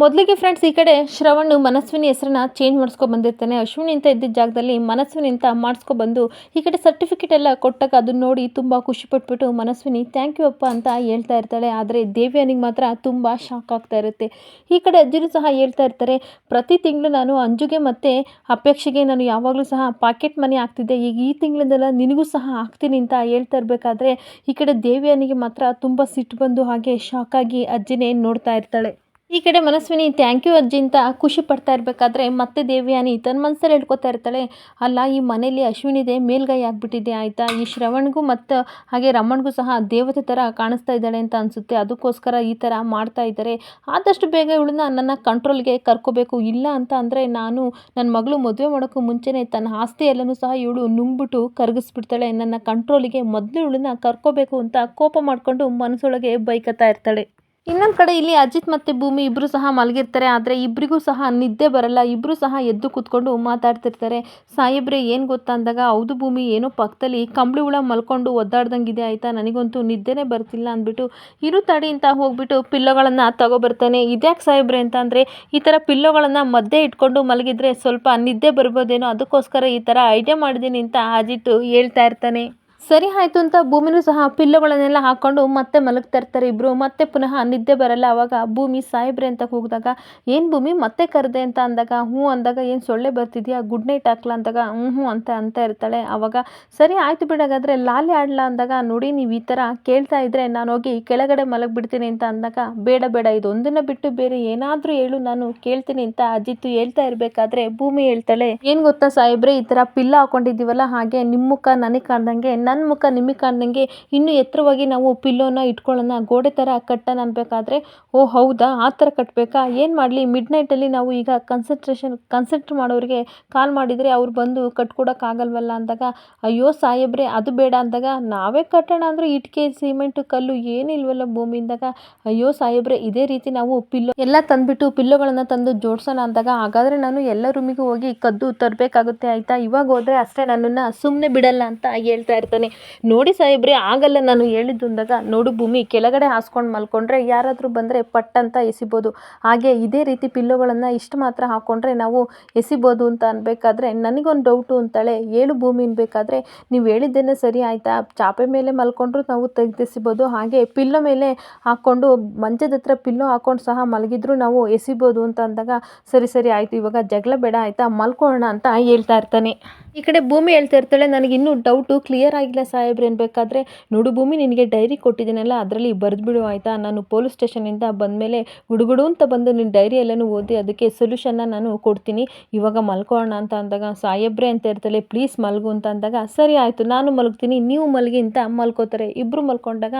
ಮೊದಲಿಗೆ ಫ್ರೆಂಡ್ಸ್ ಈ ಕಡೆ ಶ್ರವಣ್ ಮನಸ್ವಿನಿ ಹೆಸರನ್ನ ಚೇಂಜ್ ಮಾಡಿಸ್ಕೊ ಬಂದಿರ್ತಾನೆ. ಅಶ್ವಿನಿ ಅಂತ ಇದ್ದಿದ್ದ ಜಾಗದಲ್ಲಿ ಮನಸ್ವಿನಿ ಅಂತ ಮಾಡಿಸ್ಕೊ ಬಂದು ಈ ಕಡೆ ಸರ್ಟಿಫಿಕೇಟ್ ಎಲ್ಲ ಕೊಟ್ಟಾಗ ಅದನ್ನ ನೋಡಿ ತುಂಬ ಖುಷಿ ಪಟ್ಬಿಟ್ಟು ಮನಸ್ವಿನಿ ಥ್ಯಾಂಕ್ ಯು ಅಪ್ಪ ಅಂತ ಹೇಳ್ತಾ ಇರ್ತಾಳೆ. ಆದರೆ ದೇವ್ಯಾನಿಗೆ ಮಾತ್ರ ತುಂಬ ಶಾಕ್ ಆಗ್ತಾ ಇರುತ್ತೆ. ಈ ಕಡೆ ಅಜ್ಜಿನೂ ಸಹ ಹೇಳ್ತಾ ಇರ್ತಾರೆ, ಪ್ರತಿ ತಿಂಗಳು ನಾನು ಅಂಜುಗೆ ಮತ್ತು ಅಪೇಕ್ಷೆಗೆ ನಾನು ಯಾವಾಗಲೂ ಸಹ ಪಾಕೆಟ್ ಮನಿ ಆಗ್ತಿದ್ದೆ ಈಗ ಈ ತಿಂಗಳಿಂದೆಲ್ಲ ನಿನಗೂ ಸಹ ಆಗ್ತೀನಿ ಅಂತ ಹೇಳ್ತಾ ಇರಬೇಕಾದ್ರೆ ಈ ಕಡೆ ದೇವ್ಯಾನಿಗೆ ಮಾತ್ರ ತುಂಬ ಸಿಟ್ಟು ಬಂದು ಹಾಗೆ ಶಾಕಾಗಿ ಅಜ್ಜಿನೇ ನೋಡ್ತಾ ಇರ್ತಾಳೆ. ಈ ಕಡೆ ಮನಸ್ವಿನಿ ಥ್ಯಾಂಕ್ ಯು ಅಜ್ಜಿ ಅಂತ ಖುಷಿ ಪಡ್ತಾ ಇರಬೇಕಾದ್ರೆ ಮತ್ತೆ ದೇವ್ಯಾನಿ ತನ್ನ ಮನಸ್ಸಲ್ಲಿ ಹೇಳ್ಕೊತಾ ಇರ್ತಾಳೆ, ಅಲ್ಲ, ಈ ಮನೇಲಿ ಅಶ್ವಿನಿದೆ, ಮೇಲ್ಗೈ ಆಗಿಬಿಟ್ಟಿದೆ, ಆಯಿತಾ? ಈ ಶ್ರವಣ್ಗೂ ಮತ್ತು ಹಾಗೆ ರಮಣ್ಗೂ ಸಹ ದೇವತೆ ಥರ ಕಾಣಿಸ್ತಾ ಇದ್ದಾಳೆ ಅಂತ ಅನಿಸುತ್ತೆ. ಅದಕ್ಕೋಸ್ಕರ ಈ ಥರ ಮಾಡ್ತಾ ಇದ್ದಾರೆ ಆದಷ್ಟು ಬೇಗ ಇವಳನ್ನ ನನ್ನ ಕಂಟ್ರೋಲ್ಗೆ ಕರ್ಕೋಬೇಕು. ಇಲ್ಲ ಅಂತ ಅಂದರೆ ನಾನು ನನ್ನ ಮಗಳು ಮದುವೆ ಮಾಡೋಕ್ಕೂ ಮುಂಚೆನೇ ತನ್ನ ಆಸ್ತಿ ಎಲ್ಲನೂ ಸಹ ಇವಳು ನುಂಗ್ಬಿಟ್ಟು ಕರಗಿಸ್ಬಿಡ್ತಾಳೆ. ನನ್ನ ಕಂಟ್ರೋಲಿಗೆ ಮೊದಲು ಇವಳನ್ನ ಕರ್ಕೋಬೇಕು ಅಂತ ಕೋಪ ಮಾಡಿಕೊಂಡು ಮನಸ್ಸೊಳಗೆ ಬೈಕತ್ತಾ ಇರ್ತಾಳೆ. ಇನ್ನೊಂದು ಕಡೆ ಇಲ್ಲಿ ಅಜಿತ್ ಮತ್ತು ಭೂಮಿ ಇಬ್ಬರು ಸಹ ಮಲಗಿರ್ತಾರೆ, ಆದರೆ ಇಬ್ಬರಿಗೂ ಸಹ ನಿದ್ದೆ ಬರಲ್ಲ. ಇಬ್ಬರು ಸಹ ಎದ್ದು ಕೂತ್ಕೊಂಡು ಮಾತಾಡ್ತಿರ್ತಾರೆ. ಸಾಹೇಬ್ರೆ, ಏನು ಗೊತ್ತಾ ಅಂದಾಗ, ಹೌದು ಭೂಮಿ, ಏನೋ ಪಕ್ಕದಲ್ಲಿ ಕಂಬಳಿ ಹುಳ ಮಲ್ಕೊಂಡು ಒದ್ದಾಡ್ದಂಗಿದೆ ಆಯಿತಾ? ನನಗಂತೂ ನಿದ್ದೆನೇ ಬರ್ತಿಲ್ಲ ಅಂದ್ಬಿಟ್ಟು ಇರು ತಡಿ ಅಂತ ಹೋಗ್ಬಿಟ್ಟು ಪಿಲ್ಲೋಗಳನ್ನು ತಗೊಬರ್ತಾನೆ. ಇದ್ಯಾಕೆ ಸಾಹೇಬ್ರೆ ಅಂತ ಅಂದರೆ, ಈ ಥರ ಪಿಲ್ಲೋಗಳನ್ನು ಮದ್ದೆ ಇಟ್ಕೊಂಡು ಮಲಗಿದ್ರೆ ಸ್ವಲ್ಪ ನಿದ್ದೆ ಬರ್ಬೋದೇನೋ ಅದಕ್ಕೋಸ್ಕರ ಈ ಥರ ಐಡಿಯಾ ಮಾಡಿದ್ದೀನಿ ಅಂತ ಅಜಿತ್ ಹೇಳ್ತಾ ಇರ್ತಾನೆ. ಸರಿ ಆಯಿತು ಅಂತ ಭೂಮಿನೂ ಸಹ ಪಿಲ್ಲೋಗಳನ್ನೆಲ್ಲ ಹಾಕ್ಕೊಂಡು ಮತ್ತೆ ಮಲಗ್ತಾ ಇರ್ತಾರೆ ಇಬ್ಬರು ಮತ್ತೆ ಪುನಃ ನಿದ್ದೆ ಬರಲ್ಲ. ಆವಾಗ ಭೂಮಿ ಸಾಯಿಬ್ರೆ ಅಂತ ಹೋಗಿದಾಗ, ಏನು ಭೂಮಿ? ಮತ್ತೆ ಕರೆದೆ ಅಂತ ಅಂದಾಗ, ಹ್ಞೂ ಅಂದಾಗ ಏನು ಸೊಳ್ಳೆ ಬರ್ತಿದ್ಯಾ? ಗುಡ್ ನೈಟ್ ಹಾಕ್ಲಾ ಅಂದಾಗ, ಹ್ಞೂ ಹ್ಞೂ ಅಂತ ಅಂತ ಇರ್ತಾಳೆ. ಆವಾಗ ಸರಿ ಆಯಿತು ಬಿಡಾಗಾದರೆ ಲಾಲಿ ಆಡ್ಲಾ? ಅಂದಾಗ, ನೋಡಿ, ನೀವು ಈ ಥರ ಕೇಳ್ತಾ ಇದ್ರೆ ನಾನು ಹೋಗಿ ಕೆಳಗಡೆ ಮಲಗಿಬಿಡ್ತೀನಿ ಅಂತ ಅಂದಾಗ, ಬೇಡ ಬೇಡ, ಇದೊಂದನ್ನ ಬಿಟ್ಟು ಬೇರೆ ಏನಾದರೂ ಹೇಳು. ನಾನು ಕೇಳ್ತೀನಿ ಅಂತ ಅಜಿತ್ತು ಹೇಳ್ತಾ ಇರಬೇಕಾದ್ರೆ ಭೂಮಿ ಹೇಳ್ತಾಳೆ, ಏನು ಗೊತ್ತಾ ಸಾಹೇಬ್ರೆ? ಈ ಥರ ಪಿಲ್ಲ ಹಾಕೊಂಡಿದ್ದೀವಲ್ಲ? ಹಾಗೆ ನಿಮ್ಮ ಮುಖ ನನಗೆ ಕಾಣ್ದಂಗೆ ಮುಖ ನಿಮಗೆ ಕಾಣ್ದಂಗೆ ಇನ್ನೂ ಎತ್ತರವಾಗಿ ನಾವು ಪಿಲ್ಲೋನ ಇಟ್ಕೊಳ್ಳೋಣ, ಗೋಡೆ ಥರ ಕಟ್ಟೋಣ ಅನ್ಬೇಕಾದ್ರೆ, ಓ ಹೌದಾ, ಆ ಥರ ಕಟ್ಟಬೇಕಾ ಏನು ಮಾಡಲಿ? ಮಿಡ್ ನೈಟಲ್ಲಿ ನಾವು ಈಗ ಕನ್ಸಂಟ್ರೇಷನ್ ಕನ್ಸಂಟ್ರ್ ಮಾಡೋರಿಗೆ ಕಾಲ್ ಮಾಡಿದರೆ ಅವ್ರು ಬಂದು ಕಟ್ಕೊಡೋಕ್ಕಾಗಲ್ವಲ್ಲ ಅಂದಾಗ, ಅಯ್ಯೋ ಸಾಹೇಬ್ರೆ, ಅದು ಬೇಡ ಅಂದಾಗ, ನಾವೇ ಕಟ್ಟೋಣ ಅಂದರೆ ಇಟ್ಕೆ ಸಿಮೆಂಟು ಕಲ್ಲು ಏನಿಲ್ವಲ್ಲ ಭೂಮಿಯಿಂದಾಗ. ಅಯ್ಯೋ ಸಾಹೇಬ್ರೆ, ಇದೇ ರೀತಿ ನಾವು ಪಿಲ್ಲೋ, ಎಲ್ಲ ತಂದುಬಿಟ್ಟು ಪಿಲ್ಲೋಗಳನ್ನು ತಂದು ಜೋಡಿಸೋಣ ಅಂದಾಗ, ಹಾಗಾದರೆ ನಾನು ಎಲ್ಲ ರೂಮಿಗೂ ಹೋಗಿ ಕದ್ದು ತರಬೇಕಾಗುತ್ತೆ, ಆಯಿತಾ? ಇವಾಗ ಹೋದರೆ ಅಷ್ಟೇ ನನ್ನನ್ನು ಸುಮ್ಮನೆ ಬಿಡಲ್ಲ ಅಂತ ಹೇಳ್ತಾ ಇರ್ತಾನೆ. ನೋಡಿ ಸಾಹೇಬ್ರಿ, ಆಗಲ್ಲ ನಾನು ಹೇಳಿದ್ದು ಅಂದಾಗ ನೋಡು ಭೂಮಿ, ಕೆಳಗಡೆ ಹಾಸ್ಕೊಂಡು ಮಲ್ಕೊಂಡ್ರೆ ಯಾರಾದರೂ ಬಂದರೆ ಪಟ್ ಅಂತ ಎಸಿಬೋದು. ಹಾಗೆ ಇದೇ ರೀತಿ ಪಿಲ್ಲೋಗಳನ್ನು ಇಷ್ಟು ಮಾತ್ರ ಹಾಕ್ಕೊಂಡ್ರೆ ನಾವು ಎಸಿಬೋದು ಅಂತ ಅನ್ಬೇಕಾದ್ರೆ ನನಗೊಂದು ಡೌಟು ಅಂತಾಳೆ, ಏಳು ಭೂಮಿ ಅನ್ಬೇಕಾದ್ರೆ ನೀವು ಹೇಳಿದ್ದೇನೆ ಸರಿ ಆಯಿತಾ? ಚಾಪೆ ಮೇಲೆ ಮಲ್ಕೊಂಡ್ರು ನಾವು ತೆಗೆದೆಸಿಬೋದು. ಹಾಗೆ ಪಿಲ್ಲೋ ಮೇಲೆ ಹಾಕ್ಕೊಂಡು ಮಂಚದ ಹತ್ರ ಪಿಲ್ಲೋ ಹಾಕ್ಕೊಂಡು ಸಹ ಮಲಗಿದ್ರು ನಾವು ಎಸಿಬೋದು ಅಂತ ಅಂದಾಗ, ಸರಿ ಸರಿ, ಆಯಿತು, ಇವಾಗ ಜಗಳ ಬೇಡ, ಆಯಿತಾ? ಮಲ್ಕೊಳ್ಳೋಣ ಅಂತ ಹೇಳ್ತಾ ಇರ್ತಾನೆ. ಈ ಕಡೆ ಭೂಮಿ ಹೇಳ್ತಾ ಇರ್ತಾಳೆ, ನನಗೆ ಇನ್ನೂ ಡೌಟು ಕ್ಲಿಯರ್ ಆಗಿಲ್ಲ ಸಾಹೇಬ್ರೆ ಅನ್ಬೇಕಾದ್ರೆ ನೋಡು ಭೂಮಿ, ನಿನಗೆ ಡೈರಿ ಕೊಟ್ಟಿದ್ದೀನಲ್ಲ, ಅದರಲ್ಲಿ ಬರೆದ್ಬಿಡು, ಆಯಿತಾ? ನಾನು ಪೊಲೀಸ್ ಸ್ಟೇಷನಿಂದ ಬಂದಮೇಲೆ ಗುಡುಗುಡು ಅಂತ ಬಂದು ನಿನ್ನ ಡೈರಿ ಎಲ್ಲನೂ ಓದಿ ಅದಕ್ಕೆ ಸೊಲ್ಯೂಷನ್ನ ನಾನು ಕೊಡ್ತೀನಿ. ಇವಾಗ ಮಲ್ಕೋಣ ಅಂತ ಅಂದಾಗ, ಸಾಹೇಬ್ರೆ ಅಂತ ಇರ್ತಾಳೆ ಪ್ಲೀಸ್ ಮಲ್ಗು ಅಂತ ಅಂದಾಗ, ಸರಿ ಆಯಿತು, ನಾನು ಮಲಗ್ತೀನಿ, ನೀವು ಮಲಗಿ ಅಂತ ಮಲ್ಕೋತಾರೆ. ಇಬ್ಬರು ಮಲ್ಕೊಂಡಾಗ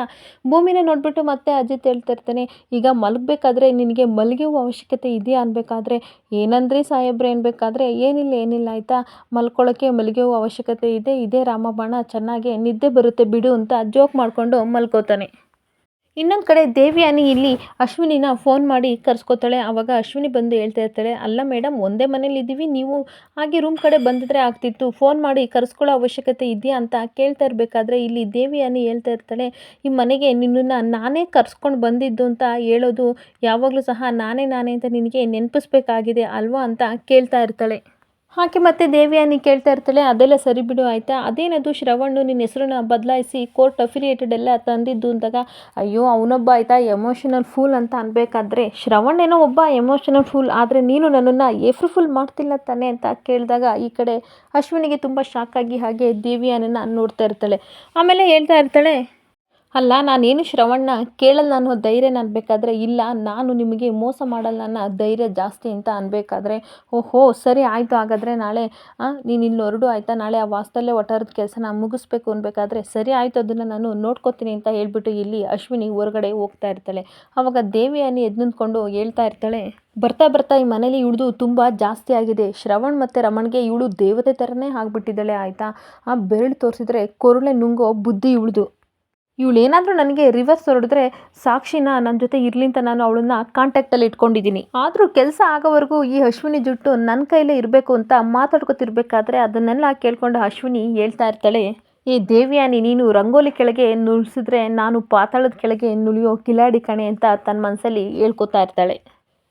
ಭೂಮಿನೇ ನೋಡ್ಬಿಟ್ಟು ಮತ್ತೆ ಅಜಿತ್ ಹೇಳ್ತಾ ಇರ್ತಾನೆ, ಈಗ ಮಲಗಬೇಕಾದ್ರೆ ನಿನಗೆ ಮಲಗುವ ಅವಶ್ಯಕತೆ ಇದೆಯಾ ಅನ್ಬೇಕಾದ್ರೆ? ಏನಂದ್ರಿ ಸಾಹೇಬ್ರೆ ಅನ್ಬೇಕಾದ್ರೆ ಏನಿಲ್ಲ ಏನಿಲ್ಲ, ಆಯಿತಾ? ಮಲ್ಕೊಳ್ಳೋಕ್ಕೆ ಮಲಗುವ ಅವಶ್ಯಕತೆ ಇದೆ. ಇದೇ ರಾಮಬಾಣ ಚೆನ್ನಾಗಿ ನಿದ್ದೆ ಬರುತ್ತೆ ಬಿಡು ಅಂತ ಜೋಕ್ ಮಾಡಿಕೊಂಡು ಮಲ್ಕೋತಾನೆ. ಇನ್ನೊಂದು ಕಡೆ ದೇವಿಯಾನಿ ಇಲ್ಲಿ ಅಶ್ವಿನಿನ ಫೋನ್ ಮಾಡಿ ಕರ್ಸ್ಕೊತಾಳೆ. ಆವಾಗ ಅಶ್ವಿನಿ ಬಂದು ಹೇಳ್ತಾ ಇರ್ತಾಳೆ, ಅಲ್ಲ ಮೇಡಮ್ ಒಂದೇ ಮನೇಲಿ ಇದ್ದೀವಿ ನೀವು ಹಾಗೆ ರೂಮ್ ಕಡೆ ಬಂದಿದ್ರೆ ಆಗ್ತಿತ್ತು. ಫೋನ್ ಮಾಡಿ ಕರ್ಸ್ಕೊಳ್ಳೋ ಅವಶ್ಯಕತೆ ಇದೆಯಾ ಅಂತ ಕೇಳ್ತಾ ಇರಬೇಕಾದ್ರೆ ಇಲ್ಲಿ ದೇವಿಯಾನಿ ಹೇಳ್ತಾ ಇರ್ತಾಳೆ, ಈ ಮನೆಗೆ ನಿನ್ನನ್ನು ನಾನೇ ಕರ್ಸ್ಕೊಂಡು ಬಂದಿದ್ದು ಅಂತ ಹೇಳೋದು ಯಾವಾಗಲೂ ಸಹ ನಾನೇ ನಾನೇ ಅಂತ ನಿನಗೆ ನೆನಪಿಸ್ಬೇಕಾಗಿದೆ ಅಲ್ವಾ? ಅಂತ ಕೇಳ್ತಾ ಇರ್ತಾಳೆ. ಹಾಗೆ ಮತ್ತೆ ದೇವಿಯಾನಿ ಕೇಳ್ತಾ ಇರ್ತಾಳೆ, ಅದೆಲ್ಲ ಸರಿ ಬಿಡು ಆಯಿತಾ? ಅದೇನದು ಶ್ರವಣ್ಣು ನಿನ್ನ ಹೆಸರನ್ನ ಬದಲಾಯಿಸಿ ಕೋರ್ಟ್ ಅಫಿಲಿಯೇಟೆಡ್ ಎಲ್ಲ ತಂದಿದ್ದು ಅಂದಾಗ, ಅಯ್ಯೋ ಅವನೊಬ್ಬ ಆಯ್ತಾ ಎಮೋಷನಲ್ ಫೂಲ್ ಅಂತ ಅನ್ಬೇಕಾದ್ರೆ, ಶ್ರವಣ್ ಏನೋ ಒಬ್ಬ ಎಮೋಷನಲ್ ಫೂಲ್ ಆದರೆ ನೀನು ನನ್ನನ್ನು ಎಫ್ರು ಫುಲ್ ಮಾಡ್ತಿಲ್ಲ ತಾನೆ ಅಂತ ಕೇಳಿದಾಗ ಈ ಕಡೆ ಅಶ್ವಿನಿಗೆ ತುಂಬ ಶಾಕ್ ಆಗಿ ಹಾಗೆ ದೇವಿಯಾನನ್ನ ನೋಡ್ತಾ ಇರ್ತಾಳೆ. ಆಮೇಲೆ ಹೇಳ್ತಾ ಇರ್ತಾಳೆ ಅಲ್ಲ, ನಾನೇನು ಶ್ರವಣ್ಣ ಕೇಳಲ್ಲ ಅನ್ನೋ ಧೈರ್ಯ ಅನ್ಬೇಕಾದ್ರೆ ಇಲ್ಲ. ನಾನು ನಿಮಗೆ ಮೋಸ ಮಾಡಲ್ಲ ಅನ್ನೋ ಧೈರ್ಯ ಜಾಸ್ತಿ ಅಂತ ಅನ್ಬೇಕಾದ್ರೆ, ಓಹೋ, ಸರಿ ಆಯಿತು. ಹಾಗಾದರೆ ನಾಳೆ ನೀನು ಇಲ್ಲಿ ಹೊರಡು, ಆಯಿತಾ? ನಾಳೆ ಆ ವಾಸ್ತಲ್ಲೇ ಒಟ್ಟಾರದ ನಾನು ಮುಗಿಸ್ಬೇಕು ಅನ್ಬೇಕಾದ್ರೆ, ಸರಿ ಆಯಿತು, ಅದನ್ನು ನಾನು ನೋಡ್ಕೋತೀನಿ ಅಂತ ಹೇಳ್ಬಿಟ್ಟು ಇಲ್ಲಿ ಅಶ್ವಿನಿ ಹೊರಗಡೆ ಹೋಗ್ತಾ ಇರ್ತಾಳೆ. ಆವಾಗ ದೇವಿಯಾನಿ ಎದ್ದು ನಿಂತ್ಕೊಂಡು ಹೇಳ್ತಾ ಇರ್ತಾಳೆ, ಬರ್ತಾ ಬರ್ತಾ ಈ ಮನೇಲಿ ಇವಳ್ದು ತುಂಬ ಜಾಸ್ತಿ ಆಗಿದೆ. ಶ್ರವಣ್ ಮತ್ತು ರಮಣ್ಗೆ ಇವಳು ದೇವತೆ ಥರನೇ ಆಗಿಬಿಟ್ಟಿದ್ದಾಳೆ, ಆಯಿತಾ? ಆ ಬೆರಳು ತೋರಿಸಿದ್ರೆ ಕೊರಳೆ ನುಂಗೋ ಬುದ್ಧಿ ಇವಳ್ದು. ಇವಳು ಏನಾದರೂ ನನಗೆ ರಿವರ್ಸ್ ಹೊರಡಿದ್ರೆ ಸಾಕ್ಷಿನ ನನ್ನ ಜೊತೆ ಇರಲಿ ಅಂತ ನಾನು ಅವಳನ್ನ ಕಾಂಟ್ಯಾಕ್ಟಲ್ಲಿ ಇಟ್ಕೊಂಡಿದ್ದೀನಿ. ಆದರೂ ಕೆಲಸ ಆಗೋವರೆಗೂ ಈ ಅಶ್ವಿನಿ ಜುಟ್ಟು ನನ್ನ ಕೈಲೇ ಇರಬೇಕು ಅಂತ ಮಾತಾಡ್ಕೊತಿರ್ಬೇಕಾದ್ರೆ ಅದನ್ನೆಲ್ಲ ಕೇಳ್ಕೊಂಡು ಅಶ್ವಿನಿ ಹೇಳ್ತಾ ಇರ್ತಾಳೆ. ಏ ದೇವಿಯಾನಿ, ನೀನು ರಂಗೋಲಿ ಕೆಳಗೆ ನುಳಿಸಿದ್ರೆ ನಾನು ಪಾತಾಳದ ಕೆಳಗೆ ನುಳಿಯೋ ಕಿಲಾಡಿ ಕಣೆ ಅಂತ ತನ್ನ ಮನಸ್ಸಲ್ಲಿ ಹೇಳ್ಕೊತಾ ಇರ್ತಾಳೆ.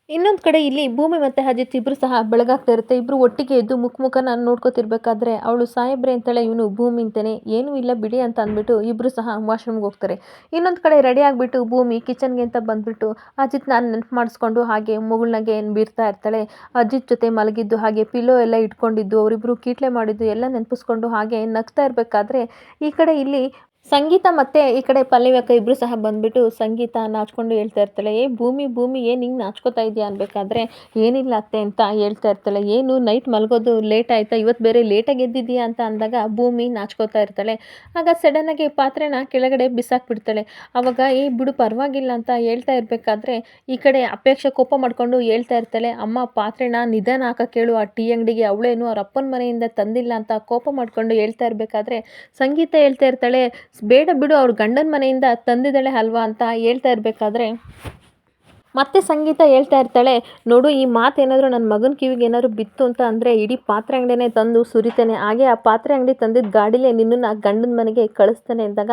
ಇನ್ನೊಂದು ಕಡೆ ಇಲ್ಲಿ ಭೂಮಿ ಮತ್ತು ಅಜಿತ್ ಇಬ್ಬರು ಸಹ ಬೆಳಗಾಗ್ತಾ ಇರುತ್ತೆ. ಇಬ್ಬರು ಒಟ್ಟಿಗೆ ಎದ್ದು ಮುಖ ಮುಖ ನಾನು ನೋಡ್ಕೋತಿರ್ಬೇಕಾದ್ರೆ ಅವಳು ಸಾಹೇಬ್ರೆ ಅಂತಾಳೆ ಇವನು ಭೂಮಿ ಅಂತಾನೆ ಏನೂ ಇಲ್ಲ ಬಿಡಿ ಅಂತ ಅಂದ್ಬಿಟ್ಟು ಇಬ್ಬರು ಸಹ ವಾಶ್ರೂಮ್ಗೆ ಹೋಗ್ತಾರೆ. ಇನ್ನೊಂದು ಕಡೆ ರೆಡಿ ಆಗಿಬಿಟ್ಟು ಭೂಮಿ ಕಿಚನ್ಗೆ ಅಂತ ಬಂದ್ಬಿಟ್ಟು ನಾನು ನೆನಪು ಮಾಡಿಸ್ಕೊಂಡು ಹಾಗೆ ಮುಗುಳ್ನಾಗೆ ಬೀರ್ತಾ ಇರ್ತಾಳೆ. ಅಜಿತ್ ಜೊತೆ ಮಲಗಿದ್ದು ಹಾಗೆ ಪಿಲ್ಲೋ ಎಲ್ಲ ಇಟ್ಕೊಂಡಿದ್ದು ಅವರಿಬ್ಬರು ಕೀಟ್ಲೆ ಮಾಡಿದ್ದು ಎಲ್ಲ ನೆನಪಿಸ್ಕೊಂಡು ಹಾಗೆ ನಗ್ತಾ ಇರಬೇಕಾದ್ರೆ ಈ ಕಡೆ ಇಲ್ಲಿ ಸಂಗೀತ ಮತ್ತೆ ಈ ಕಡೆ ಪಲ್ಲವಿ ಅಕ್ಕ ಇಬ್ಬರು ಸಹ ಬಂದ್ಬಿಟ್ಟು ಸಂಗೀತ ನಾಚ್ಕೊಂಡು ಹೇಳ್ತಾ ಇರ್ತಾಳೆ, ಏ ಭೂಮಿ ಭೂಮಿ, ಏನು ಹಿಂಗೆ ನಾಚ್ಕೋತಾ ಇದೆಯಾ? ಅನ್ಬೇಕಾದ್ರೆ, ಏನಿಲ್ಲ ಅತ್ತೆ ಅಂತ ಹೇಳ್ತಾ ಇರ್ತಾಳೆ. ಏನು, ನೈಟ್ ಮಲಗೋದು ಲೇಟ್ ಆಯ್ತಾ? ಇವತ್ತು ಬೇರೆ ಲೇಟಾಗಿ ಎದ್ದಿದ್ಯಾ ಅಂತ ಅಂದಾಗ ಭೂಮಿ ನಾಚ್ಕೋತಾ ಇರ್ತಾಳೆ. ಆಗ ಸಡನ್ನಾಗಿ ಪಾತ್ರೆನ ಕೆಳಗಡೆ ಬಿಸಾಕ್ಬಿಡ್ತಾಳೆ. ಅವಾಗ, ಏ ಬಿಡು, ಪರವಾಗಿಲ್ಲ ಅಂತ ಹೇಳ್ತಾ ಇರಬೇಕಾದ್ರೆ, ಈ ಕಡೆ ಅಪೇಕ್ಷೆ ಕೋಪ ಮಾಡ್ಕೊಂಡು ಹೇಳ್ತಾ ಇರ್ತಾಳೆ. ಅಮ್ಮ, ಪಾತ್ರೆನ ನಿಧಾನ ಹಾಕಕ್ಕೆ ಹೇಳು ಆ ಟೀ ಅಂಗಡಿಗೆ ಅವಳೇನು ಅವ್ರ ಅಪ್ಪನ ಮನೆಯಿಂದ ತಂದಿಲ್ಲ ಅಂತ ಕೋಪ ಮಾಡ್ಕೊಂಡು ಹೇಳ್ತಾ ಇರಬೇಕಾದ್ರೆ, ಸಂಗೀತ ಹೇಳ್ತಾ ಇರ್ತಾಳೆ. ಬೇಡ ಬಿಡು ಅವ್ರ ಗಂಡನ ಮನೆಯಿಂದ ತಂದಿದ್ದಾಳೆ ಅಲ್ವಾ ಅಂತ ಹೇಳ್ತಾ ಇರಬೇಕಾದ್ರೆ ಮತ್ತೆ ಸಂಗೀತ ಹೇಳ್ತಾ ಇರ್ತಾಳೆ, ನೋಡು, ಈ ಮಾತು ಏನಾದರೂ ನನ್ನ ಮಗನ ಕಿವಿಗೆ ಏನಾದರೂ ಬಿತ್ತು ಅಂತ ಅಂದರೆ ಇಡೀ ಪಾತ್ರೆ ಅಂಗಡಿನೇ ತಂದು ಸುರಿತಾನೆ. ಹಾಗೆ ಆ ಪಾತ್ರೆ ಅಂಗಡಿ ತಂದಿದ್ದ ಗಾಡಿಲೇ ನಿನ್ನನ್ನು ಗಂಡನ ಮನೆಗೆ ಕಳಿಸ್ತಾನೆ ಅಂದಾಗ,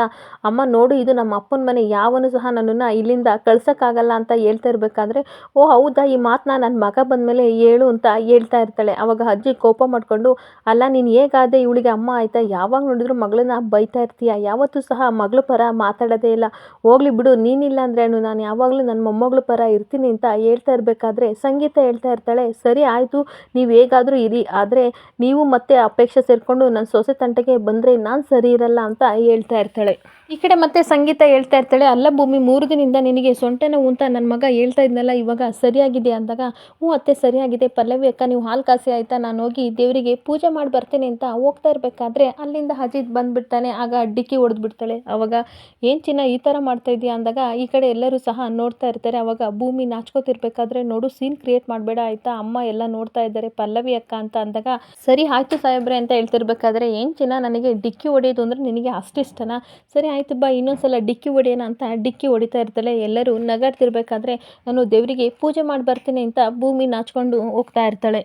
ಅಮ್ಮ, ನೋಡು, ಇದು ನಮ್ಮ ಅಪ್ಪನ ಮನೆ, ಯಾವನು ಸಹ ನನ್ನನ್ನು ಇಲ್ಲಿಂದ ಕಳ್ಸೋಕ್ಕಾಗಲ್ಲ ಅಂತ ಹೇಳ್ತಾ ಇರಬೇಕಾದ್ರೆ, ಓ, ಹೌದಾ, ಈ ಮಾತನ್ನ ನನ್ನ ಮಗ ಬಂದಮೇಲೆ ಹೇಳು ಅಂತ ಹೇಳ್ತಾ ಇರ್ತಾಳೆ. ಅವಾಗ ಅಜ್ಜಿ ಕೋಪ ಮಾಡಿಕೊಂಡು, ಅಲ್ಲ, ನೀನು ಹೇಗಾದೆ ಇವಳಿಗೆ ಅಮ್ಮ ಆಯಿತಾ? ಯಾವಾಗ ನೋಡಿದ್ರು ಮಗಳನ್ನ ಬೈತಾ ಇರ್ತೀಯ? ಯಾವತ್ತೂ ಸಹ ಮಗಳ ಪರ ಮಾತಾಡೋದೇ ಇಲ್ಲ. ಹೋಗ್ಲಿ ಬಿಡು, ನೀನಿಲ್ಲ ಅಂದ್ರೆ ನಾನು ಯಾವಾಗಲೂ ನನ್ನ ಮೊಮ್ಮಗಳ ಪರ ಇರ್ತೀನಿ ಅಂತ ಹೇಳ್ತಾ ಇರಬೇಕಾದ್ರೆ ಸಂಗೀತ ಹೇಳ್ತಾ ಇರ್ತಾಳೆ, ಸರಿ ಆಯಿತು, ನೀವು ಹೇಗಾದರೂ ಇರಿ. ಆದರೆ ನೀವು ಮತ್ತೆ ಅಪೇಕ್ಷೆ ಸೇರಿಕೊಂಡು ನನ್ನ ಸೊಸೆ ತಂಟೆಗೆ ಬಂದರೆ ನಾನು ಸರಿ ಇರಲ್ಲ ಅಂತ ಹೇಳ್ತಾ ಇರ್ತಾಳೆ. ಈ ಕಡೆ ಮತ್ತೆ ಸಂಗೀತ ಹೇಳ್ತಾ ಇರ್ತಾಳೆ, ಅಲ್ಲ ಭೂಮಿ, ಮೂರು ದಿನದಿಂದ ನಿನಗೆ ಸೊಂಟೆ ನೋವು ಅಂತ ನನ್ನ ಮಗ ಹೇಳ್ತಾ ಇದ್ನಲ್ಲ, ಇವಾಗ ಸರಿಯಾಗಿದೆ ಅಂದಾಗ, ಹ್ಞೂ ಅತ್ತೆ ಸರಿಯಾಗಿದೆ, ಪಲ್ಲವಿ ಅಕ್ಕ ನೀವು ಹಾಲು ಕಾಸಿ ಆಯಿತಾ, ನಾನು ಹೋಗಿ ದೇವರಿಗೆ ಪೂಜೆ ಮಾಡಿ ಬರ್ತೀನಿ ಅಂತ ಹೋಗ್ತಾ ಇರಬೇಕಾದ್ರೆ ಅಲ್ಲಿಂದ ಅಜಿತ್ ಬಂದುಬಿಡ್ತಾನೆ, ಆಗ ಡಿಕ್ಕಿ ಹೊಡೆದ್ಬಿಡ್ತಾಳೆ. ಅವಾಗ, ಏನು ಚಿನ್ನ, ಈ ಥರ ಮಾಡ್ತಾ ಇದೆಯಾ ಅಂದಾಗ, ಈ ಕಡೆ ಎಲ್ಲರೂ ಸಹ ನೋಡ್ತಾ ಇರ್ತಾರೆ, ಅವಾಗ ಭೂಮಿ ನಾಚ್ಕೋತಿರ್ಬೇಕಾದ್ರೆ ನೋಡು, ಸೀನ್ ಕ್ರಿಯೇಟ್ ಮಾಡಬೇಡ ಆಯಿತಾ, ಅಮ್ಮ ಎಲ್ಲ ನೋಡ್ತಾ ಇದ್ದಾರೆ, ಪಲ್ಲವಿ ಅಕ್ಕ ಅಂತ ಅಂದಾಗ, ಸರಿ ಆಯ್ತು ಸಾಹೇಬ್ರೆ ಅಂತ ಹೇಳ್ತಿರ್ಬೇಕಾದ್ರೆ, ಏನು ಚಿನ್ನ, ನನಗೆ ಡಿಕ್ಕಿ ಹೊಡೆಯೋದು ಅಂದರೆ ನಿನಗೆ ಅಷ್ಟಿಷ್ಟನಾ ಸರಿ ಆಯ್ತು ಬಾ, ಇನ್ನೊಂದ್ಸಲ ಡಿಕ್ಕಿ ಹೊಡೆಯೋಣ ಅಂತ ಡಿಕ್ಕಿ ಹೊಡಿತಾ ಇರ್ತಾಳೆ. ಎಲ್ಲರೂ ನಗಾಡ್ತಿರ್ಬೇಕಾದ್ರೆ ನಾನು ದೇವರಿಗೆ ಪೂಜೆ ಮಾಡಿ ಬರ್ತೀನಿ ಅಂತ ಭೂಮಿ ನಾಚ್ಕೊಂಡು ಹೋಗ್ತಾ ಇರ್ತಾಳೆ.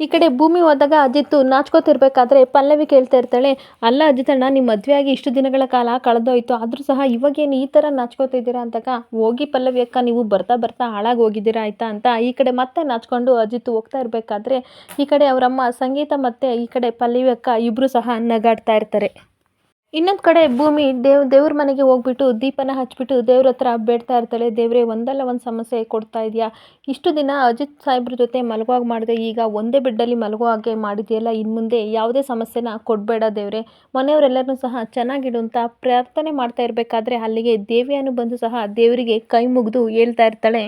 ಈ ಕಡೆ ಭೂಮಿ ಹೋದಾಗ ಅಜಿತ್ತು ನಾಚ್ಕೋತಿರ್ಬೇಕಾದ್ರೆ ಪಲ್ಲವಿ ಕೇಳ್ತಾ ಇರ್ತಾಳೆ, ಅಲ್ಲ ಅಜಿತಣ್ಣ ನಿಮ್ಮ ಮದುವೆ ಆಗಿ ಇಷ್ಟು ದಿನಗಳ ಕಾಲ ಕಳೆದೋಯ್ತು, ಆದರೂ ಸಹ ಇವಾಗೇನು ಈ ಥರ ನಾಚ್ಕೋತಿದ್ದೀರಾ ಅಂತಕ ಹೋಗಿ ಪಲ್ಲವಿ ಅಕ್ಕ, ನೀವು ಬರ್ತಾ ಬರ್ತಾ ಹಾಳಾಗಿ ಹೋಗಿದ್ದೀರಾ ಆಯ್ತಾ? ಅಂತ ಈ ಕಡೆ ಮತ್ತೆ ನಾಚ್ಕೊಂಡು ಅಜಿತ್ತು ಹೋಗ್ತಾ ಇರಬೇಕಾದ್ರೆ ಈ ಕಡೆ ಅವರಮ್ಮ ಸಂಗೀತ ಮತ್ತು ಈ ಕಡೆ ಪಲ್ಲವಿ ಅಕ್ಕ ಇಬ್ಬರು ಸಹ ನಗಾಡ್ತಾ ಇರ್ತಾರೆ. ಇನ್ನೊಂದು ಕಡೆ ಭೂಮಿ ದೇವ್, ದೇವ್ರ ಮನೆಗೆ ಹೋಗ್ಬಿಟ್ಟು ದೀಪನ ಹಚ್ಬಿಟ್ಟು ದೇವ್ರ ಹತ್ರ ಬೇಡ್ತಾ ಇರ್ತಾಳೆ. ದೇವರೇ, ಒಂದಲ್ಲ ಒಂದು ಸಮಸ್ಯೆ ಕೊಡ್ತಾ ಇದೆಯಾ? ಇಷ್ಟು ದಿನ ಅಜಿತ್ ಸಾಹೇಬ್ರ ಜೊತೆ ಮಲಗುವಾಗ ಮಾಡಿದೆ, ಈಗ ಒಂದೇ ಬೆಡ್ಡಲ್ಲಿ ಮಲಗೋ ಹಾಗೆ ಮಾಡಿದೆಯಲ್ಲ? ಇನ್ನು ಮುಂದೆ ಯಾವುದೇ ಸಮಸ್ಯೆನ ಕೊಡಬೇಡ ದೇವ್ರೆ. ಮನೆಯವರೆಲ್ಲರೂ ಸಹ ಚೆನ್ನಾಗಿಡು ಅಂತ ಪ್ರಾರ್ಥನೆ ಮಾಡ್ತಾ ಇರಬೇಕಾದ್ರೆ ಅಲ್ಲಿಗೆ ದೇವಿಯನ್ನು ಬಂದು ಸಹ ದೇವರಿಗೆ ಕೈ ಮುಗಿದು ಹೇಳ್ತಾ ಇರ್ತಾಳೆ.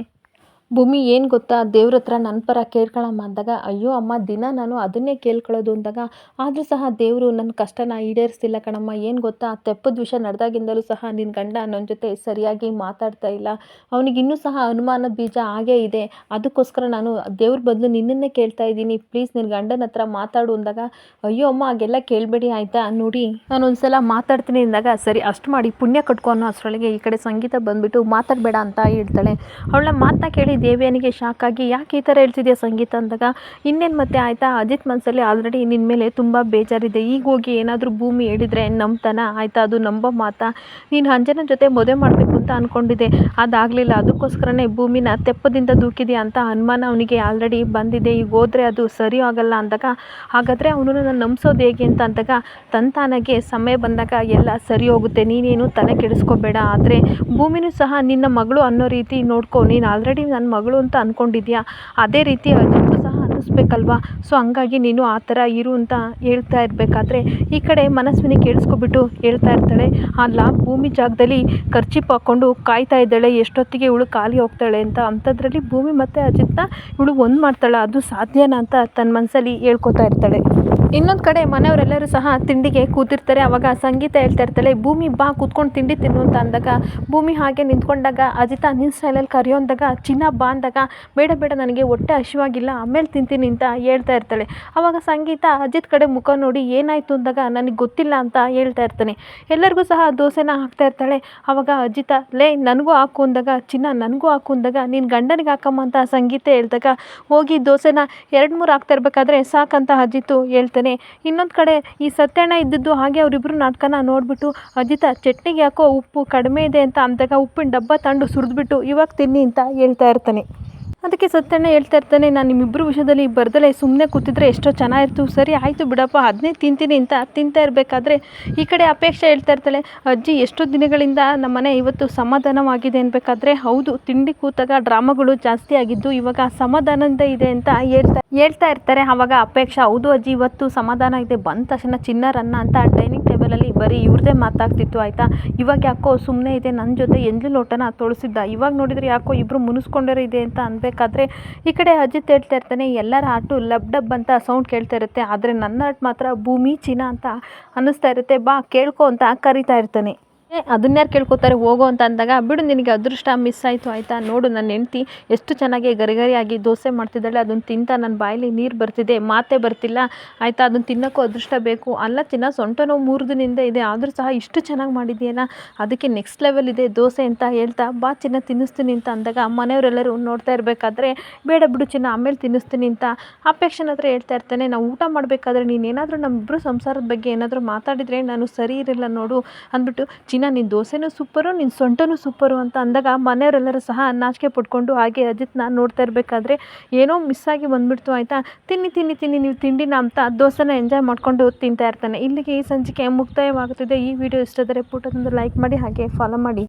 ಭೂಮಿ ಏನು ಗೊತ್ತಾ? ದೇವ್ರ ಹತ್ರ ನನ್ನ ಪರ ಕೇಳ್ಕೊಳಮ್ಮ ಅಂದಾಗ, ಅಯ್ಯೋ ಅಮ್ಮ, ದಿನ ನಾನು ಅದನ್ನೇ ಕೇಳ್ಕೊಳ್ಳೋದು ಅಂದಾಗ, ಆದರೂ ಸಹ ದೇವರು ನನ್ನ ಕಷ್ಟನ ಈಡೇರಿಸ್ತಿಲ್ಲ ಕಣಮ್ಮ. ಏನು ಗೊತ್ತಾ? ತೆಪ್ಪದ ವಿಷಯ ನಡೆದಾಗಿಂದಲೂ ಸಹ ನಿನ್ನ ಗಂಡ ನನ್ನ ಜೊತೆ ಸರಿಯಾಗಿ ಮಾತಾಡ್ತಾ ಇಲ್ಲ. ಅವನಿಗೆ ಇನ್ನೂ ಸಹ ಅನುಮಾನ ಬೀಜ ಹಾಗೇ ಇದೆ. ಅದಕ್ಕೋಸ್ಕರ ನಾನು ದೇವ್ರ ಬದಲು ನಿನ್ನನ್ನೇ ಕೇಳ್ತಾ ಇದ್ದೀನಿ. ಪ್ಲೀಸ್ ನಿನ್ನ ಗಂಡನ ಹತ್ರ ಮಾತಾಡು ಅಂದಾಗ, ಅಯ್ಯೋ ಅಮ್ಮ, ಹಾಗೆಲ್ಲ ಕೇಳಬೇಡಿ ಆಯಿತಾ? ನೋಡಿ, ನಾನು ಒಂದ್ಸಲ ಮಾತಾಡ್ತೀನಿ ಅಂದಾಗ, ಸರಿ, ಅಷ್ಟು ಮಾಡಿ ಪುಣ್ಯ ಕಟ್ಕೊ ಅನ್ನೋ ಅಷ್ಟರೊಳಗೆ ಈ ಕಡೆ ಸಂಗೀತ ಬಂದುಬಿಟ್ಟು ಮಾತಾಡಬೇಡ ಅಂತ ಹೇಳ್ತಾಳೆ. ಅವಳ ಮಾತನ್ನ ಕೇಳಿ ದೇವ್ಯಾನಿಗೆ ಶಾಕ್ ಆಗಿ, ಯಾಕೆ ಈ ಥರ ಹೇಳ್ತಿದ್ಯಾ ಸಂಗೀತ? ಅಂದಾಗ, ಇನ್ನೇನು ಮತ್ತೆ ಆಯಿತಾ? ಅಜಿತ್ ಮನಸ್ಸಲ್ಲಿ ಆಲ್ರೆಡಿ ನಿನ್ನ ಮೇಲೆ ತುಂಬ ಬೇಜಾರಿದೆ. ಈಗ ಹೋಗಿ ಏನಾದರೂ ಭೂಮಿ ಹೇಳಿದರೆ ನಂಬ್ತಾನ? ಆಯಿತಾ? ಅದು ನಂಬೋ ಮಾತಾ? ನೀನು ಅಂಜನ ಜೊತೆ ಮದುವೆ ಮಾಡಬೇಕು ಅಂತ ಅಂದ್ಕೊಂಡಿದ್ದೆ ಅದಾಗಲಿಲ್ಲ. ಅದಕ್ಕೋಸ್ಕರನೇ ಭೂಮಿನ ತೆಪ್ಪದಿಂದ ದೂಕಿದೆಯಾ ಅಂತ ಅನುಮಾನ ಅವನಿಗೆ ಆಲ್ರೆಡಿ ಬಂದಿದೆ. ಈಗ ಹೋದರೆ ಅದು ಸರಿ ಆಗಲ್ಲ ಅಂದಾಗ, ಹಾಗಾದರೆ ಅವನು ನಾನು ನಂಬಿಸೋದು ಹೇಗೆ ಅಂತ ಅಂದಾಗ, ತಂತಾನಗೆ ಸಮಯ ಬಂದಾಗ ಎಲ್ಲ ಸರಿ ಹೋಗುತ್ತೆ. ನೀನೇನು ತಲೆ ಕೆಡಿಸ್ಕೋಬೇಡ ಆದರೆ ಭೂಮಿನೂ ಸಹ ನಿನ್ನ ಮಗಳು ಅನ್ನೋ ರೀತಿ ನೋಡ್ಕೊ. ನೀನು ಆಲ್ರೆಡಿ ನನ್ನ ಮಗಳು ಅಂತ ಅಂದ್ಕೊಂಡಿದ್ಯಾ ಅದೇ ರೀತಿ ಅಜ್ಜಿಗೂ ಸಹ ಅನ್ನಿಸ್ಬೇಕಲ್ವಾ? ಸೊ ಹಂಗಾಗಿ ನೀನು ಆ ಥರ ಇರು ಅಂತ ಹೇಳ್ತಾ ಇರಬೇಕಾದ್ರೆ ಈ ಕಡೆ ಮನಸ್ವಿನಿ ಕೇಳಿಸ್ಕೊಬಿಟ್ಟು ಹೇಳ್ತಾ ಇರ್ತಾಳೆ. ಅಲ್ಲ ಭೂಮಿ ಜಾಗದಲ್ಲಿ ಖರ್ಚಿಪ್ ಹಾಕ್ಕೊಂಡು ಕಾಯ್ತಾ ಇದ್ದಾಳೆ. ಎಷ್ಟೊತ್ತಿಗೆ ಇವಳು ಖಾಲಿ ಹೋಗ್ತಾಳೆ ಅಂತ. ಅಂಥದ್ರಲ್ಲಿ ಭೂಮಿ ಮತ್ತು ಅಜಿತ್ನ ಇವಳು ಒಂದು ಮಾಡ್ತಾಳೆ. ಅದು ಸಾಧ್ಯನಾ ಅಂತ ತನ್ನ ಮನಸ್ಸಲ್ಲಿ ಹೇಳ್ಕೊತಾ ಇರ್ತಾಳೆ. ಇನ್ನೊಂದು ಕಡೆ ಮನೆಯವರೆಲ್ಲರೂ ಸಹ ತಿಂಡಿಗೆ ಕೂತಿರ್ತಾರೆ. ಅವಾಗ ಸಂಗೀತ ಹೇಳ್ತಾ ಇರ್ತಾಳೆ, ಭೂಮಿ ಬಾ, ಕೂತ್ಕೊಂಡು ತಿಂಡಿ ತಿನ್ನು ಅಂತ ಅಂದಾಗ, ಭೂಮಿ ಹಾಗೆ ನಿಂತ್ಕೊಂಡಾಗ ಅಜಿತ ನಿನ್ನ ಸ್ಟೈಲಲ್ಲಿ ಕರೆಯೋ ಅಂದಾಗ ಚಿನ್ನ ಬಾ ಅಂದಾಗ, ಬೇಡ ಬೇಡ, ನನಗೆ ಹೊಟ್ಟೆ ಹಸಿವಾಗಿಲ್ಲ, ಆಮೇಲೆ ತಿಂತೀನಿ ಅಂತ ಹೇಳ್ತಾ ಇರ್ತಾಳೆ. ಅವಾಗ ಸಂಗೀತ ಅಜಿತ್ ಕಡೆ ಮುಖ ನೋಡಿ, ಏನಾಯಿತು? ಅಂದಾಗ, ನನಗೆ ಗೊತ್ತಿಲ್ಲ ಅಂತ ಹೇಳ್ತಾ ಇರ್ತಾನೆ. ಎಲ್ಲರಿಗೂ ಸಹ ದೋಸೆನ ಹಾಕ್ತಾ ಇರ್ತಾಳೆ. ಅವಾಗ ಅಜಿತ, ಲೇ, ನನಗೂ ಹಾಕು ಅಂದಾಗ, ಚಿನ್ನ, ನನಗೂ ಹಾಕು ಅಂದಾಗ ನಿನ್ನ ಗಂಡನಿಗೆ ಹಾಕಮ್ಮ ಅಂತ ಸಂಗೀತ ಹೇಳ್ದಾಗ, ಹೋಗಿ ದೋಸೆನ ಎರಡು ಮೂರು ಹಾಕ್ತಾ ಇರಬೇಕಾದ್ರೆ ಸಾಕಂತ ಅಜಿತು ಹೇಳ್ತಾನೆ ಇನ್ನೊಂದು ಕಡೆ ಈ ಸತ್ಯಣ್ಣ ಇದ್ದದ್ದು ಹಾಗೆ ಅವರಿಬ್ಬರು ನಾಟಕನ ನೋಡಿಬಿಟ್ಟು, ಅಜಿತ, ಚಟ್ನಿಗೆ ಯಾಕೋ ಉಪ್ಪು ಕಡಿಮೆ ಇದೆ ಅಂತ ಅಂದಾಗ ಉಪ್ಪಿನ ಡಬ್ಬ ತಂದು ಸುರಿದ್ಬಿಟ್ಟು, ಇವಾಗ ತಿನ್ನಿ ಅಂತ ಹೇಳ್ತಾ ಇರ್ತಾನೆ. ಅದಕ್ಕೆ ಸತ್ಯಣ್ಣ ಹೇಳ್ತಾ ಇರ್ತಾನೆ, ನಾನು ನಿಮ್ಮಿಬ್ಬರು ವಿಷಯದಲ್ಲಿ ಬರ್ದಲೆ ಸುಮ್ಮನೆ ಕೂತಿದ್ರೆ ಎಷ್ಟೋ ಚೆನ್ನಾಗಿರ್ತು ಸರಿ, ಆಯಿತು ಬಿಡಪ್ಪ ಅದನ್ನೇ ತಿಂತೀನಿ ಅಂತ ತಿಂತಾ ಇರಬೇಕಾದ್ರೆ ಈ ಕಡೆ ಅಪೇಕ್ಷೆ ಹೇಳ್ತಾ ಇರ್ತಾಳೆ, ಅಜ್ಜಿ, ಎಷ್ಟೋ ದಿನಗಳಿಂದ ನಮ್ಮನೆ ಇವತ್ತು ಸಮಾಧಾನವಾಗಿದೆ ಅನ್ಬೇಕಾದ್ರೆ ಹೌದು, ತಿಂಡಿ ಕೂತಾಗ ಡ್ರಾಮಾಗಳು ಜಾಸ್ತಿ ಆಗಿದ್ದು ಇವಾಗ ಸಮಾಧಾನದಿಂದ ಇದೆ ಅಂತ ಹೇಳ್ತಾ ಹೇಳ್ತಾ ಇರ್ತಾರೆ. ಆವಾಗ ಅಪೇಕ್ಷೆ, ಹೌದು ಅಜ್ಜಿ, ಇವತ್ತು ಸಮಾಧಾನ ಇದೆ. ಬಂದ ತಕ್ಷಣ ಚಿನ್ನರನ್ನ ಅಂತ ಡೈನಿಂಗ್ ಟೇಬಲಲ್ಲಿ ಬರೀ ಇವ್ರದೇ ಮಾತಾಗ್ತಿತ್ತು, ಆಯಿತಾ? ಇವಾಗ ಯಾಕೋ ಸುಮ್ಮನೆ ಇದೆ ನನ್ನ ಜೊತೆ ಎಂಜಲು ಲೋಟನ ತೋರಿಸಿದ್ದ ಇವಾಗ ನೋಡಿದ್ರೆ ಯಾಕೋ ಇಬ್ಬರು ಮುನಿಸ್ಕೊಂಡಿರೋ ಇದೆ ಅಂತ ಅನ್ಬೇಕಾದ್ರೆ ಈ ಕಡೆ ಅಜಿತ್ ಹೇಳ್ತಾ ಇರ್ತಾನೆ, ಎಲ್ಲರ ಆಟು ಲಬ್ ಡಬ್ ಅಂತ ಸೌಂಡ್ ಕೇಳ್ತಾ ಇರುತ್ತೆ, ಆದರೆ ನನ್ನ ಆಟ ಮಾತ್ರ ಭೂಮಿ ಚಿನ್ನ ಅಂತ ಅನ್ನಿಸ್ತಾ ಇರುತ್ತೆ. ಬಾ, ಕೇಳ್ಕೊ ಅಂತ ಕರಿತಾ ಇರ್ತಾನೆ. ಅದನ್ಯಾರು ಕೇಳ್ಕೊತಾರೆ? ಹೋಗೋ ಅಂತ ಅಂದಾಗ, ಬಿಡು, ನಿನಗೆ ಅದೃಷ್ಟ ಮಿಸ್ ಆಯಿತು, ಆಯಿತಾ? ನೋಡು ನನ್ನ ಹೆಂಡ್ತಿ ಎಷ್ಟು ಚೆನ್ನಾಗಿ ಗರಿಗರಿಯಾಗಿ ದೋಸೆ ಮಾಡ್ತಿದ್ದಾಳೆ. ಅದನ್ನು ತಿಂತ ನನ್ನ ಬಾಯಲ್ಲಿ ನೀರು ಬರ್ತಿದೆ. ಮಾತೇ ಬರ್ತಿಲ್ಲ. ಆಯಿತಾ? ಅದನ್ನು ತಿನ್ನೋಕ್ಕೂ ಅದೃಷ್ಟ ಬೇಕು. ಅಲ್ಲ, ತಿನ್ನ. ಸೊಂಟ ನೋವು ಮೂರು ದಿನದಿಂದ ಇದೆ. ಆದರೂ ಸಹ ಇಷ್ಟು ಚೆನ್ನಾಗಿ ಮಾಡಿದೆಯಲ್ಲ ಅದಕ್ಕೆ ನೆಕ್ಸ್ಟ್ ಲೆವೆಲ್ ಇದೆ ದೋಸೆ ಅಂತ ಹೇಳ್ತಾ, ಬಾ, ಚಿನ್ನ, ತಿನ್ನಿಸ್ತೀನಿ ಅಂತ ಅಂದಾಗ, ಮನೆಯವರೆಲ್ಲರೂ ನೋಡ್ತಾ ಇರಬೇಕಾದ್ರೆ, ಬೇಡ, ಬಿಡು, ಚಿನ್ನ, ಆಮೇಲೆ ತಿನ್ನಿಸ್ತೀನಿ ಅಂತ ಅಪೇಕ್ಷನ್ ಹತ್ರ ಹೇಳ್ತಾ ಇರ್ತಾನೆ. ನಾವು ಊಟ ಮಾಡಬೇಕಾದ್ರೆ ನೀನೇನಾದರೂ ನಮ್ಮಿಬ್ಬರು ಸಂಸಾರದ ಬಗ್ಗೆ ಏನಾದರೂ ಮಾತಾಡಿದರೆ ನಾನು ಸರಿ ಇರಲ್ಲ ನೋಡು ಅಂದ್ಬಿಟ್ಟು ನಿನ್ನ ದೋಸೆನೂ ಸೂಪರು ನಿನ್ನ ಸೊಂಟನೂ ಸೂಪರು ಅಂತ ಅಂದಾಗ ಮನೆಯವರೆಲ್ಲರೂ ಸಹ ನಾಚಿಕೆ ಪಟ್ಕೊಂಡು ಹಾಗೆ ಅಜಿತ್ನ ನೋಡ್ತಾ ಇರಬೇಕಾದ್ರೆ ಏನೋ ಮಿಸ್ ಆಗಿ ಬಂದುಬಿಡ್ತು ಆಯಿತಾ? ತಿನ್ನಿ ತಿನ್ನಿ ತಿನ್ನಿ, ನೀವು ತಿಂಡಿನ ಅಂತ ದೋಸೆನ ಎಂಜಾಯ್ ಮಾಡಿಕೊಂಡು ತಿಂತಾ ಇರ್ತಾನೆ. ಇಲ್ಲಿಗೆ ಈ ಸಂಚಿಕೆ ಮುಕ್ತಾಯವಾಗುತ್ತಿದೆ. ಈ ವಿಡಿಯೋ ಇಷ್ಟದರೆ ಪುಟದೊಂದು ಲೈಕ್ ಮಾಡಿ, ಹಾಗೆ ಫಾಲೋ ಮಾಡಿ.